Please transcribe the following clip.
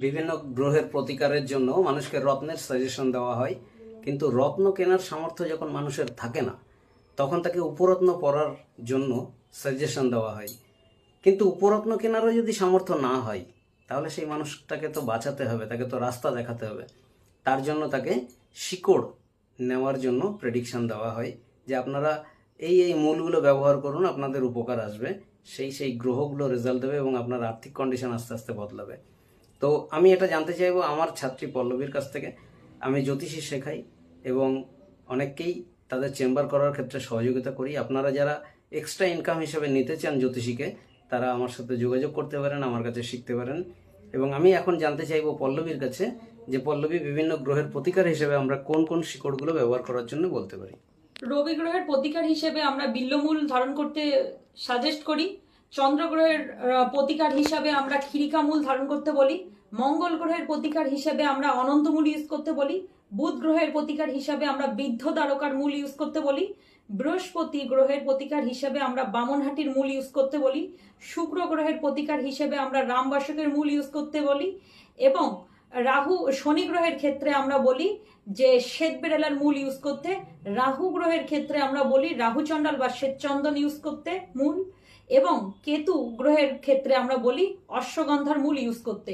বিভিন্ন গ্রহের প্রতিকারের জন্য মানুষকে রত্নের সাজেশন দেওয়া হয়। কিন্তু রত্ন কেনার সামর্থ্য যখন মানুষের থাকে না, তখন তাকে উপরত্ন পরার জন্য সাজেশন দেওয়া হয়। কিন্তু উপরত্ন কেনারও যদি সামর্থ্য না হয়, তাহলে সেই মানুষটাকে তো বাঁচাতে হবে, তাকে তো রাস্তা দেখাতে হবে। তার জন্য তাকে শিকড় নেওয়ার জন্য প্রেডিকশান দেওয়া হয় যে আপনারা এই এই মূলগুলো ব্যবহার করুন, আপনাদের উপকার আসবে। সেই সেই গ্রহগুলো রেজাল্ট দেবে এবং আপনার আর্থিক কন্ডিশন আস্তে আস্তে বদলাবে। তো আমি এটা জানতে চাইব আমার ছাত্রী পল্লবীর কাছ থেকে। আমি জ্যোতিষী শেখাই এবং অনেককেই তাদের চেম্বার করার ক্ষেত্রে সহযোগিতা করি। আপনারা যারা এক্সট্রা ইনকাম হিসেবে নিতে চান জ্যোতিষীকে, তারা আমার সাথে যোগাযোগ করতে পারেন, আমার কাছে শিখতে পারেন। এবং আমি এখন জানতে চাইব পল্লবীর কাছে যে পল্লবী বিভিন্ন গ্রহের প্রতিকার হিসেবে আমরা কোন কোন শিকড়গুলো ব্যবহার করার জন্য বলতে পারি। রবি গ্রহের প্রতিকার হিসেবে আমরা বিল্লমূল ধারণ করতে সাজেস্ট করি। চন্দ্র গ্রহের প্রতিকার হিসাবে আমরা ক্ষিরিকামূল ধারণ করতে বলি, মঙ্গল গ্রহের প্রতিকার হিসাবে আমরা অনন্তমূল ইউজ করতে বলি, বুধ গ্রহের প্রতিকার হিসাবে আমরা বৃদ্ধ দ্বারকার মূল ইউজ করতে বলি, বৃহস্পতি গ্রহের প্রতিকার হিসেবে আমরা বামনহাটির মূল ইউজ করতে বলি, শুক্র গ্রহের প্রতিকার হিসেবে আমরা রামবাসকের মূল ইউজ করতে বলি এবং রাহু শনি গ্রহের ক্ষেত্রে আমরা বলি যে শ্বেত বেরেলার মূল ইউজ করতে, রাহু গ্রহের ক্ষেত্রে আমরা বলি রাহু চণ্ডাল বা শ্বেত চন্দন ইউজ করতে মূল এবং কেতু গ্রহের ক্ষেত্রে আমরা বলি অশ্বগন্ধার মূল ইউজ করতে।